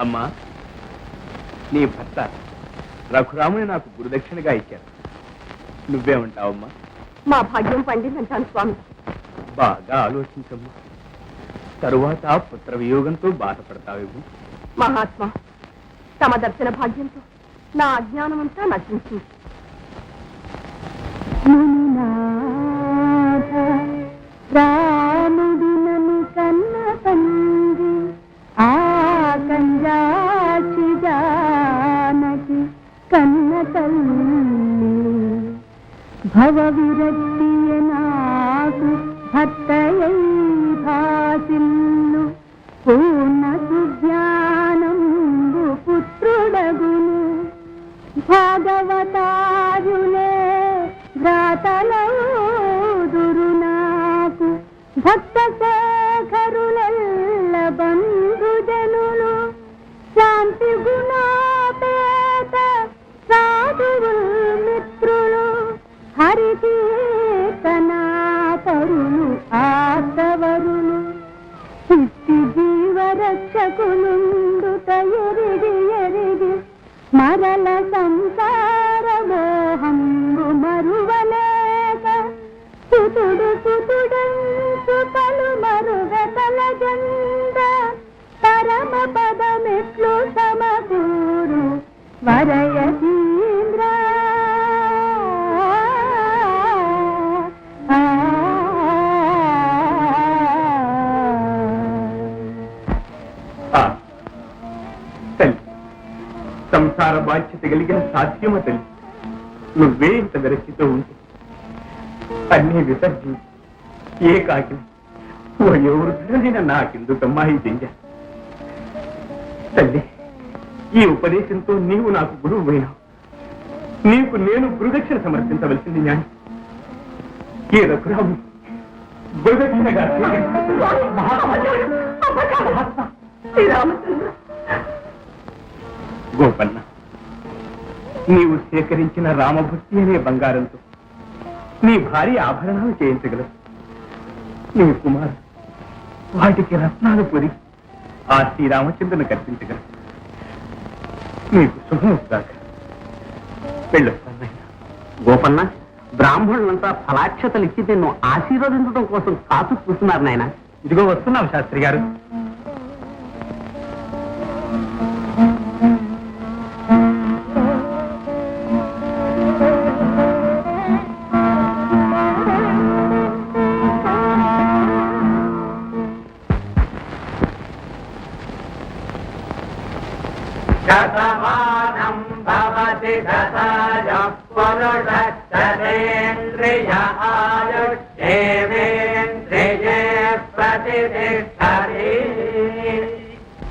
అమ్మా నీ భర్త రఘురాముని నాకు గురుదక్షిణగా ఇచ్చారు. నువ్వేమంటావమ్మా మా భాగ్యం పండిందంటాను స్వామి. బాగా ఆలోచించమ్మా. తరువాత పుత్ర వియోగంతో బాధపడతావేమో. మహాత్మా తమ దర్శన భాగ్యంతో నా అజ్ఞానమంతా నశించింది. సుతుడు సుతుడంచు పలు మరుగతల జంద పరమ పదమెట్లు సమకూరు వరయతీంద్ర సంసార బాధ్యత కలిగిన సాధ్యమ తల్లి? నువ్వే ఇంత విరచితో ఉంటుంది అన్నీ విసర్జించి ఏ కాకి వయోవృద్ధులైన నాకెందుకమ్మా ఈ దింజ తల్లి ఈ ఉపదేశంతో నీవు నాకు గురువు పోయినావు నీకు నేను గురుదక్షిణ సమర్పించవలసింది న్యాయం. ఈ రఘురాము గురుదక్షిణగా గోపన్న నీవు సేకరించిన రామభక్తి అనే బంగారంతో నీ భార్య ఆభరణాలు చేయించగలవు. నీ కుమారు వాటికి రత్నాలు పొరి ఆ శ్రీరామచంద్రుని కల్పించగలవు నీకు శుభం వస్తాక వెళ్ళొస్తానయ్యా. గోపన్న బ్రాహ్మణులంతా ఫలాక్షతలు ఇచ్చి నిన్ను ఆశీర్వదించడం కోసం కాచు కూర్చున్నారు నాయన. ఇదిగో వస్తున్నావు శాస్త్రి గారు.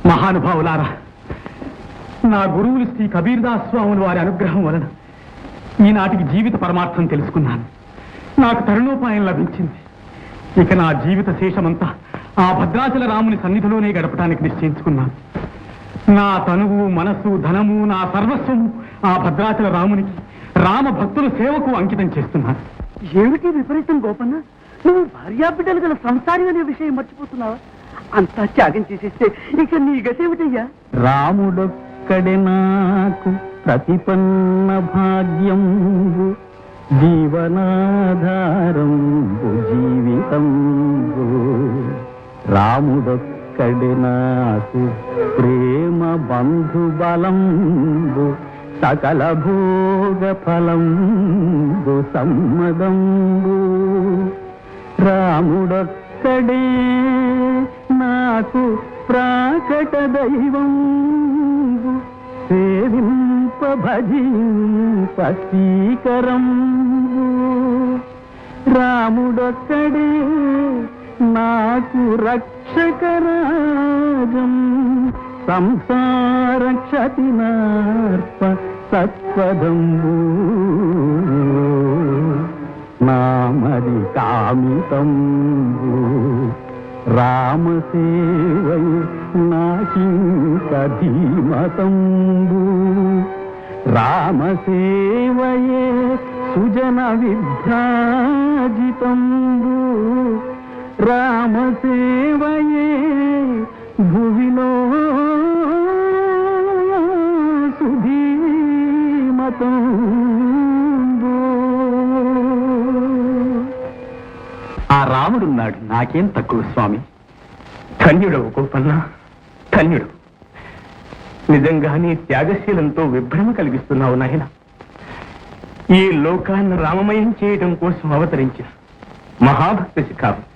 మహానుభావులారా నా గురువులు శ్రీ కబీర్దాస్ స్వాములు వారి అనుగ్రహం వలన ఈనాటికి జీవిత పరమార్థం తెలుసుకున్నాను. నాకు తరుణోపాయం లభించింది. ఇక నా జీవిత శేషమంతా ఆ భద్రాచల రాముని సన్నిధిలోనే గడపడానికి నిశ్చయించుకున్నాను. నా తనువు మనసు ధనము నా సర్వస్వము ఆ భద్రాచల రామునికి రామ భక్తుల సేవకు అంకితం చేస్తున్నాను. ఏమిటి విపరీతం గోపన్న? నువ్వు భార్యాబిడ్డలు గల సంసారి అనే విషయం మర్చిపోతున్నావా? అంతా త్యాగం చేసేస్తే ఇక నీ గతేమిటయ్యా రాముడొక్కడే నాకు ప్రతిపన్న భాగ్యం జీవనాధారం జీవితం రాముడొక్కడే నాకు ప్రేమ బంధు బలం సకల భోగ ఫలం సమ్మదంబు. రాముడొక్కడే నాకు ప్రాకట దైవం సేవింప భజింప శ్రీకరం రాముడొక్కడే నాకు రక్షకరాజం. సంసార క్షతినార్ప సత్పదంబు నామది కామితంబు. రామసేవై నాకింక ధీమతంబు రామసేవయే సుజన విభ్రాజితంబు. రామసేవయే భువిలో నాకేం తక్కువ స్వామి? ధన్యుడు గోపన్న ధన్యుడు. నిజంగానే త్యాగశీలంతో విభ్రమ కలిగిస్తున్నావు నాయన. ఈ లోకాన్ని రామమయం చేయడం కోసం అవతరించిన మహాభక్త శిఖావు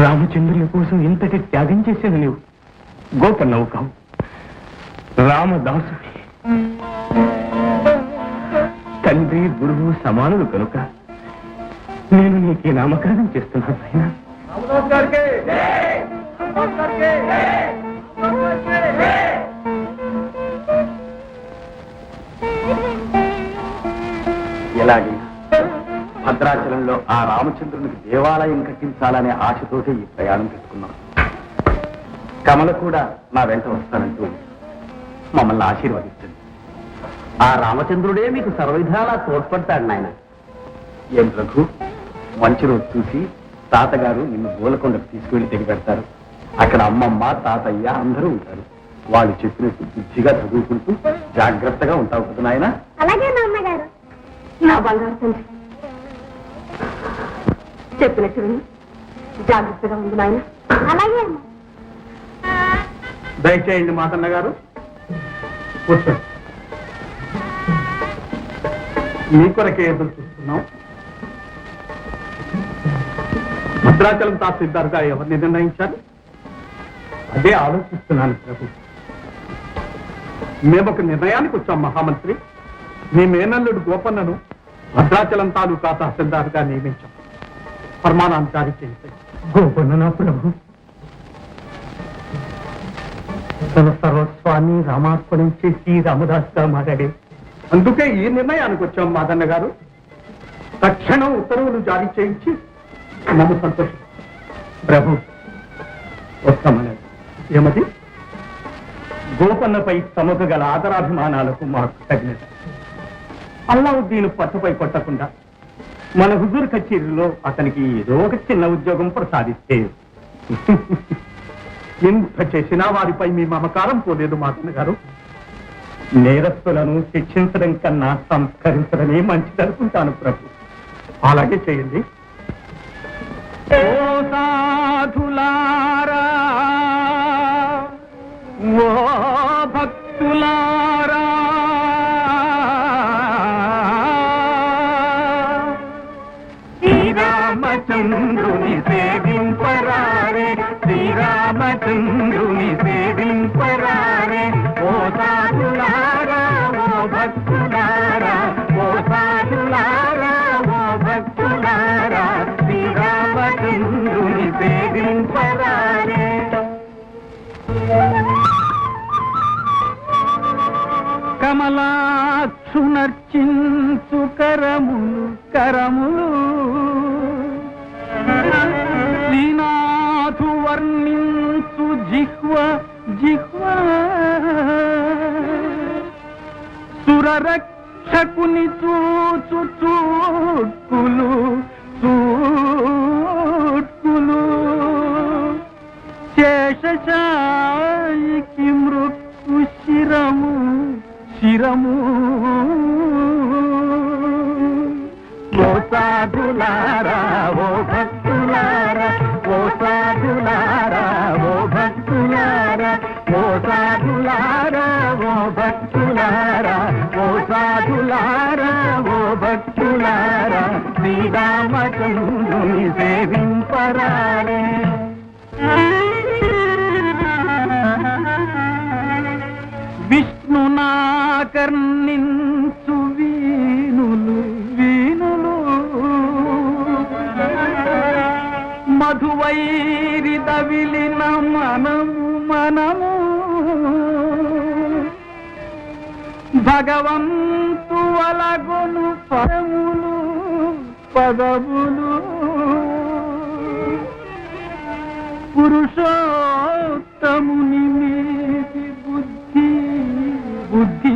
రామచంద్రుని కోసం ఇంతటి త్యాగం చేసిన నీవు. గోపన్నవు కావు. రామదాసు తండ్రి గురువు సమానులు కనుక నేను నీకే నామకరణం చేస్తున్నాను నాయనా. ఎలాగైనా భద్రాచలంలో ఆ రామచంద్రునికి దేవాలయం కట్టించాలనే ఆశతోటి ఈ ప్రయాణం పెట్టుకున్నాం. కమల కూడా నా వెంట వస్తానంటూ మమ్మల్ని ఆశీర్వదిస్తుంది. ఆ రామచంద్రుడే మీకు సర్వవిధాలా తోడ్పడతాడు నాయన. ఏం రఘు మంచి రోజు చూసి తాతగారు నిన్ను గోలకొండకు తీసుకువెళ్ళి తెగి పెడతారు. అక్కడ అమ్మమ్మ తాతయ్య అందరూ ఉంటారు. వాళ్ళు చెప్పినట్టు బుద్ధిగా చదువుకుంటూ జాగ్రత్తగా ఉంటావు కదా నాయనా? అలాగే నా బంగారు తండ్రి. చెప్పినట్టు విని. జాగ్రత్తగా ఉంది నాయన. అలాగే దయచేయండి మాతన్న గారు కూర్చోండి. మీ కొరకే ఎదురు చూస్తున్నాం. భద్రాచలం తహసీల్దార్గా ఎవరిని నిర్ణయించారు అదే ఆలోచిస్తున్నాను ప్రభు. మేము ఒక నిర్ణయానికి వచ్చాం మహామంత్రి. మీ మేనల్లుడు గోపన్నను భద్రాచలం తాలూకా తహసీల్దార్గా నియమించాం. ఫర్మానాన్ని జారీ చేయించండి గోపన్న ప్రభు? తన సర్వస్వాన్ని రామార్పణం చేసి రామదాస్గా మారాడే. అందుకే ఈ నిర్ణయానికి వచ్చాం మాదన్న గారు తక్షణం ఉత్తర్వులు జారీ చేయించి నన్ను సంతోషం ప్రభు వస్తామన్నది ఏమది? గోపన్నపై తమకు గల ఆదరాభిమానాలకు మాకు తగినది. అల్లావుద్దీన్ పట్టుపై కొట్టకుండా మన హుజూర్ కచేరీలో అతనికి ఏదో ఒక చిన్న ఉద్యోగం ప్రసాదిస్తే. ఎంత చేసినా వారిపై మీ మమకారం పోలేదు మాతన్న గారు. నేరస్తులను శిక్షించడం కన్నా సంస్కరించడమే మంచిదనుకుంటాను ప్రభు. అలాగే చేయండి. ఓ సాధులారా జిహ్వ జిహ్వ సురరక్షకుని చూచు చూట్కులు చూట్కులు శేషశాయికి మృక్కు శిరము శిరము ఓ సాధులారా ఓ భక్తులారా ఓ సాధులారా ఓ సాధులారా ఓ భక్తులారా ఓ సాధులారా ఓ భక్తులారా శ్రీరామచంద్రుని సేవింపరారే విష్ణునాకర్ణించు వీణులు. వీణులు మధువైరి దవిలిన మనము మనము భగవంతు వలగొను పదములు పదములు పురుషోత్తముని మీది బుద్ధి బుద్ధి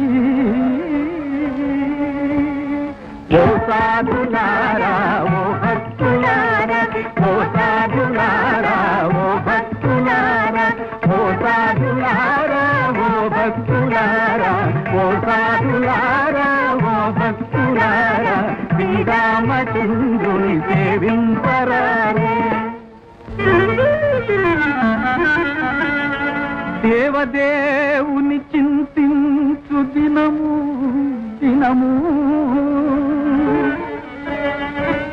చంద్రుని సేవింపరారే. దేవదేవుని చింతించు దినము దినము.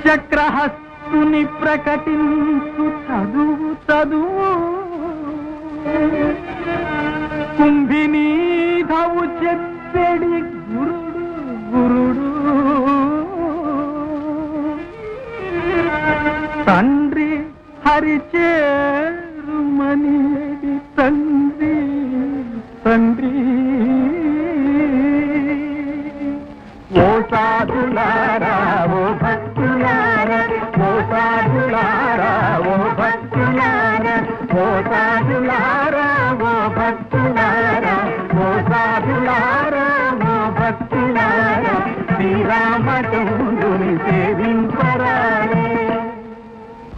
చక్రహస్తుని ప్రకటించు చదువు చదువు. కుంభినీధవు చెప్పెడి గురు చేరుమని తండ్రి తండ్రి. ఓ సాధులారా ఓ భక్తులారా ఓ సాధులారా ఓ భక్తులారా ఓ సాధులారా ఓ భక్తులారా ఓ సాధులారా ఓ భక్తులారా. శ్రీరామ